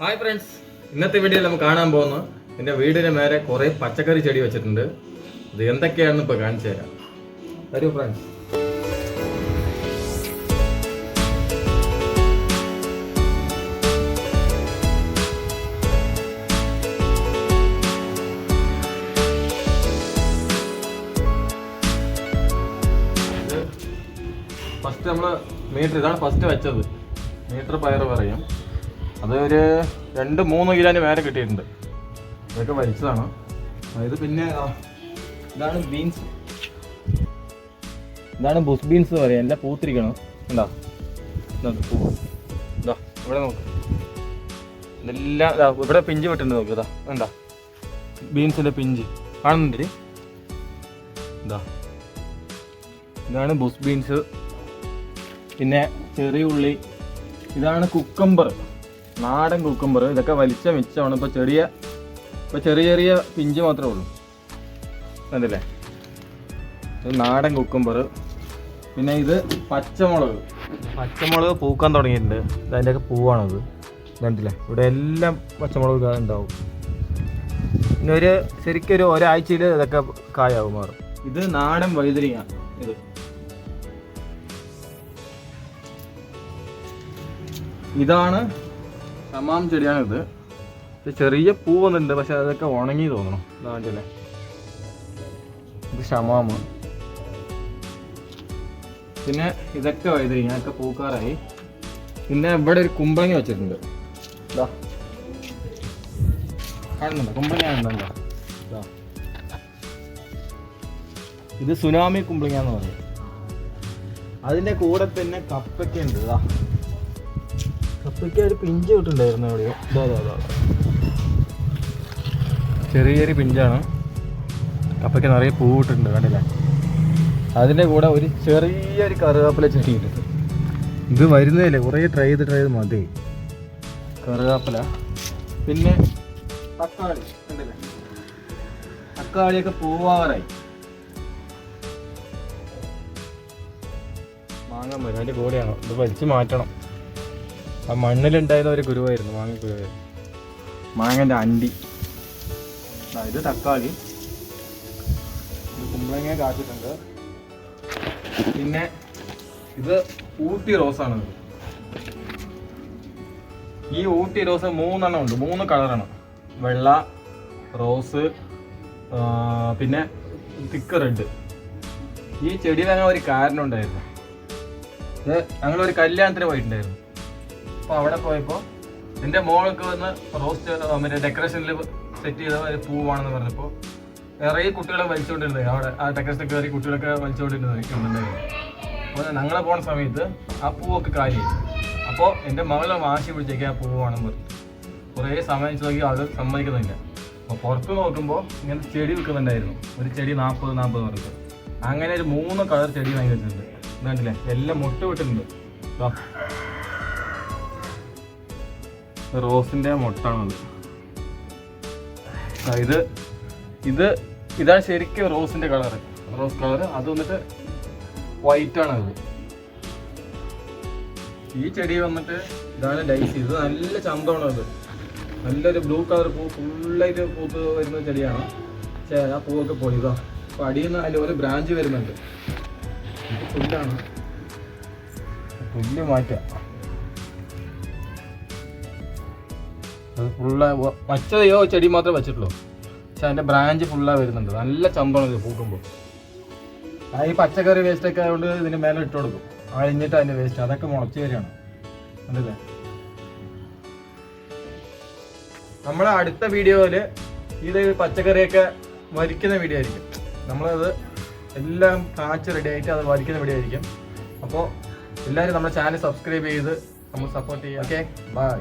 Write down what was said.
Hi friends ഇന്നത്തെ വീഡിയോയിൽ നമുക്ക് കാണാൻ പോകുന്നു എന്റെ വീടിന് മേലെ കുറേ പച്ചക്കറി ചെടി വെച്ചിട്ടുണ്ട്. ഇത് എന്തൊക്കെയാണെന്ന് ഇപ്പോൾ കാണിച്ചു തരാം. വരൂ ഫ്രണ്ട്സ് ഫസ്റ്റ് നമ്മൾ മീറ്റർ ഇതാണ് ഫസ്റ്റ് വെച്ചത്. മീറ്റർ പയർ പറയും. അത് ഒരു രണ്ട് മൂന്ന് കിലോന് മേലെ കിട്ടിയിട്ടുണ്ട്. ഇതൊക്കെ വലിച്ചതാണ്. അതായത് പിന്നെ ഇതാണ് ബീൻസ് ഇതാണ് ബുസ് ബീൻസ് പറയാം. എല്ലാം പൂത്തിരിക്കണം. എന്താ പൂ. ഇവിടെ നോക്ക്. ഇതെല്ലാം ഇതാ ഇവിടെ പിഞ്ച് വിട്ടുണ്ട് നോക്ക് ഇതാ. എന്താ ബീൻസിന്റെ പിഞ്ച്. കാണുന്നുണ്ട്? ഇതാ. ഇതാണ് ബുസ് ബീൻസ് പിന്നെ ചെറിയ ഉള്ളി. ഇതാണ് കുക്കമ്പർ നാടൻ കുക്കുംബർ ഇതൊക്കെ വലിച്ച മിച്ചമാണ്. ഇപ്പോൾ ചെറിയ ഇപ്പോൾ ചെറിയ ചെറിയ പിഞ്ച് മാത്രമേ ഉള്ളൂ. കണ്ടില്ലേ? ഇത് നാടൻ കുക്കുംബർ പിന്നെ ഇത് പച്ചമുളക്. പച്ചമുളക് പൂക്കാൻ തുടങ്ങിയിട്ടുണ്ട്. ഇത് അതിന്റെയൊക്കെ പൂവാണത് കണ്ടില്ലേ? ഇവിടെ എല്ലാം പച്ചമുളക് ഉണ്ടാവും. പിന്നെ ഒരു ശരിക്കും ഒരു ഒരാഴ്ചയിൽ ഇതൊക്കെ കായാവും മാറും. ഇത് നാടൻ വഴുതനങ്ങ. ഇത്. ഇതാണ് തമാം ചെടിയാണിത്. ചെറിയ പൂ വന്നിട്ടുണ്ട് പക്ഷെ അതൊക്കെ ഉണങ്ങി തോന്നണം. നാട്ടിലെ ഇത് പിന്നെ ഇതൊക്കെ വൈദ്യുതി ഞാനൊക്കെ പൂക്കാറായി. പിന്നെ ഇവിടെ ഒരു കുമ്പളങ്ങ വെച്ചിട്ടുണ്ട്. ഇതാ. കാണുന്നുണ്ടോ? കുമ്പളങ്ങ ഉണ്ടല്ലോ ഇതാ. ഇത് സുനാമി കുമ്പളങ്ങ എന്ന് പറയും. അതിന്റെ കൂടെ തന്നെ കപ്പയ്ക്ക ഉണ്ട് ഇതാ. ഒരു പിഞ്ച് കിട്ടുണ്ടായിരുന്നു എവിടെയോ ഇതാ ഇതാ ചെറിയ ചെറിയ പിഞ്ചാണ്. കപ്പയ്ക്ക് നിറയെ പൂവിട്ടുണ്ട് കണ്ടില്ല? അതിന്റെ കൂടെ ഒരു ചെറിയൊരു കറുകാപ്പില ചെടിയുണ്ട് ഇത് വരുന്നതല്ലേ കുറേ ട്രൈ ചെയ്ത് ട്രൈ ചെയ്ത് മതി. കറുകാപ്പില പിന്നെ തക്കാളി കണ്ടില്ലേ? തക്കാളിയൊക്കെ പൂവാറായി. മാങ്ങാൻ വരും അതിന്റെ കൂടെയാണോ. ഇത് വലിച്ചു മാറ്റണം. ആ മണ്ണിലുണ്ടായിരുന്ന ഒരു ഗുരുവായിരുന്നു മാങ്ങ ഗുരുവായിരുന്നു മാങ്ങന്റെ അണ്ടി. ഇത് തക്കാളി. കുമ്പളങ്ങ കാച്ചിട്ടുണ്ട്. പിന്നെ ഇത് ഊട്ടി റോസാണ്. ഈ ഊട്ടി റോസ് മൂന്നെണ്ണം ഉണ്ട്. മൂന്ന് കളറാണ്. വെള്ള റോസ് പിന്നെ തിക്ക് റെഡ്. ഈ ചെടി തന്നെ ഒരു കാരണം ഉണ്ടായിരുന്നു. ഇത് ഞങ്ങളൊരു കല്യാണത്തിന് പോയിട്ടുണ്ടായിരുന്നു. അപ്പോൾ അവിടെ പോയപ്പോൾ എന്റെ മോൾക്ക് വന്ന് റോസ്റ്റ് മറ്റേ ഡെക്കറേഷനിൽ സെറ്റ് ചെയ്ത ഒരു പൂവാണെന്ന് പറഞ്ഞപ്പോൾ നിറയെ കുട്ടികളെ വലിച്ചുകൊണ്ടിരുന്നത് അവിടെ ആ ഡെക്കറേഷൻ കയറി കുട്ടികളൊക്കെ വലിച്ചുകൊണ്ടിരുന്നത് അപ്പോൾ ഞങ്ങളെ പോണ സമയത്ത് ആ പൂവൊക്കെ കാര്യമായി അപ്പോൾ എന്റെ മകളെ വാശി പിടിച്ചേക്ക് ആ പൂവാണെന്ന് പറഞ്ഞു. കുറേ സമയം നോക്കി അത് സമ്മതിക്കുന്നില്ല. അപ്പോൾ പുറത്ത് നോക്കുമ്പോൾ ഇങ്ങനെ ചെടി വിൽക്കുന്നുണ്ടായിരുന്നു. ഒരു ചെടി നാൽപ്പത് നാൽപ്പത് പറഞ്ഞിട്ട്. അങ്ങനെ ഒരു മൂന്ന് കളർ ചെടി വാങ്ങി വെച്ചിട്ടുണ്ട്. കണ്ടില്ലേ എല്ലാം മുട്ട വിട്ടിട്ടുണ്ട്. ഇത് റോസിന്റെ മുട്ടാണത് ഇത് ഇത് ഇതാണ് ശരിക്കും റോസിന്റെ കളർ റോസ് കളർ അത് വന്നിട്ട് ആണ് അത്. ഈ ചെടി വന്നിട്ട് ഇതാണ് ഡൈസി ഇത് നല്ല ചന്തമാണ് അത്. നല്ലൊരു ബ്ലൂ കളർ പൂ ഫുള്ളായിട്ട് പൂത്ത് വരുന്ന ചെടിയാണ്. പക്ഷേ ആ പൂവൊക്കെ പോയി ഇതാ അപ്പൊ അടിയിൽ നിന്ന് അതിൽ ഒരു ബ്രാഞ്ച് വരുന്നുണ്ട്. പുല്ലാണ്. പുല്ല് മാറ്റാം. അത് ഫുള്ള വച്ചതയോ ചെടി മാത്രമേ വെച്ചിട്ടുള്ളൂ. പക്ഷെ അതിന്റെ ബ്രാഞ്ച് ഫുള്ളാ വരുന്നുണ്ട്. നല്ല ചന്തമാണ് ഇത് പൂക്കുമ്പോൾ. ഈ പച്ചക്കറി വേസ്റ്റ് ഒക്കെ ആയതുകൊണ്ട് ഇതിന് മേലെ ഇട്ട് കൊടുക്കും. അഴിഞ്ഞിട്ട് അതിന്റെ വേസ്റ്റ് അതൊക്കെ മുളച്ച് വരികയാണ്. കണ്ടില്ലേ? നമ്മളെ അടുത്ത വീഡിയോയിൽ ഇത് പച്ചക്കറിയൊക്കെ വരിക്കുന്ന വീഡിയോ ആയിരിക്കും. നമ്മളത് എല്ലാം കാച്ച് റെഡി ആയിട്ട് അത് വരിക്കുന്ന വീഡിയോ ആയിരിക്കും. അപ്പോൾ എല്ലാവരും നമ്മുടെ ചാനൽ സബ്സ്ക്രൈബ് ചെയ്ത് നമ്മൾ സപ്പോർട്ട് ചെയ്യുക. Okay bye